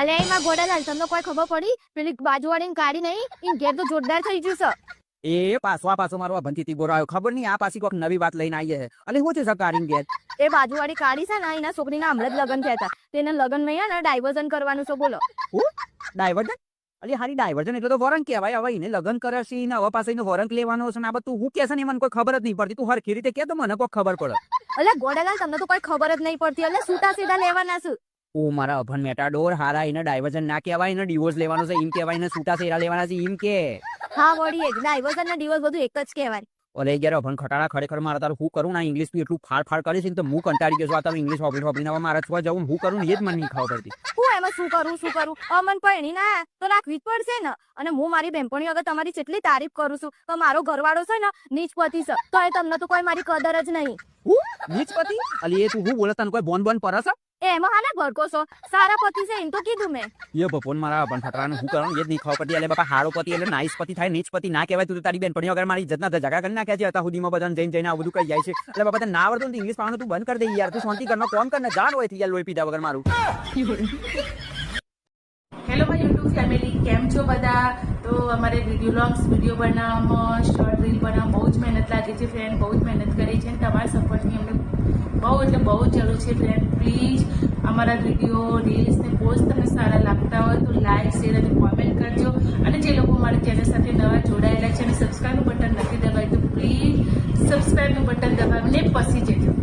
અલે એમાં ગોડાલાલ તમને કોઈ ખબર પડી? પેલી બાજુવાળી કાઢી નહીં? ઈ ઘેર તો જોરદાર થઈ ગયું છે. એ પાછો આ પાછો મારો ભંતીથી ગોરો આવ્યો. ખબર નહીં આ પાછી કોઈક નવી વાત લઈને આવી છે. અલે હું છે સકારી ગેર એ બાજુવાળી કાઢી છે ને એના છોકરીના હમણાં જ લગ્ન થયા હતા. તેના લગ્નમાં ને ડાયવર્ઝન કરવાનું છે બોલો. ડાયવર્જન અલી હારી ડાયવર્ઝન એટલે તો વોરંટ કહેવાય. હવે એને લગ્ન કરે છે ને હવે પાસે એનો વોરંટ લેવાનો છે ને આ બધું હું કે ને મને કોઈ ખબર જ નહીં પડતી. તું હરખી રીતે કે તો મને કોઈ ખબર પડે. અલે ગોડાલાલ તમને તો કોઈ ખબર જ નહીં પડતી. એટલે સૂટા સીધા લેવાના છે. ઓ મારા અભન મેટાડોર હારા એને ડાયવર્ઝન ના કહેવાય એને ડિવોર્સ લેવાનો છે એમ કહેવાય ને છૂટા સેરા લેવાના છે એમ કે. હા વળી એ જ. ડાયવર્ઝન ને ડિવોર્સ બધું એક જ કહેવાય. ઓલે યાર અભન ખટાડા ખરેખર મારા તારું હું કરું? ના ઇંગ્લિશ બી એટલું ફાડ ફાડ કરે છે તો હું કંટાળી ગયો છું. આ તમે ઇંગ્લિશ હોબળી હોબળીને ના મારા છોકરા જવું હું કરું ને એ જ મને નહીં ખબર પડતી. હું એમાં શું કરું શું કરું? અમન પણ ના તો રાખવી જ પડશે ને. અને હું મારી બેનપણી વગર તમારી જેટલી તારીફ કરું છું. તો મારો ઘરવાળો છે ને નીચપતિ છે. તો એ તમને તો કોઈ મારી કદર જ નહીં. નીચપતિ? અલી એ તું હું બોલે તને કોઈ બોન બોન પરસ એમાં હાને ભડકો છો? સારા પતિ છે એમ તો કીધું મેં. એ ભગવાન મારા ખટાડાને હું કરું? એ જ નહીં ખબર એટલે બાપા હારો પતિ એટલે નાઈસ પતિ થાય નીચપતિ ના કહેવાય. તું તો તારી બેનપણી વગર મારી ઇજ્જતના જગા કરી નાખ્યા છે. હતા સુધીમાં બધાને જઈને જઈને આ બધું કહી જાય છે. એટલે બાપા તને ના આવડતું ઇંગ્લિશ તું બંધ કરી દે યાર. તું શાંતિ કરના કોમ કર જાણ હોય યાર લોહી પીધા વગર મારું. હેલો માય યુટ્યુબ ફેમિલી કેમ છો બધા? તો અમારે વીડિયો લોંગ્સ વીડિયો બનાવવામાં શોર્ટ રીલ બનાવવામાં બહુ જ મહેનત લાગે છે ફ્રેન્ડ બહુ જ મહેનત કરી છે અને તમારા સપોર્ટની અમને બહુ એટલે બહુ જરૂર છે ફ્રેન્ડ પ્લીઝ અમારા વીડિયો રીલ્સ ને પોસ્ટ તમને સારા લાગતા હોય તો લાઈક શેર અને કોમેન્ટ કરજો. અને જે લોકો મારી ચેનલ સાથે નવા જોડાયેલા છે અને સબસ્ક્રાઈબનું બટન નથી દબાવ્યું તો પ્લીઝ સબસ્ક્રાઈબનું બટન દબાવીને પસી જે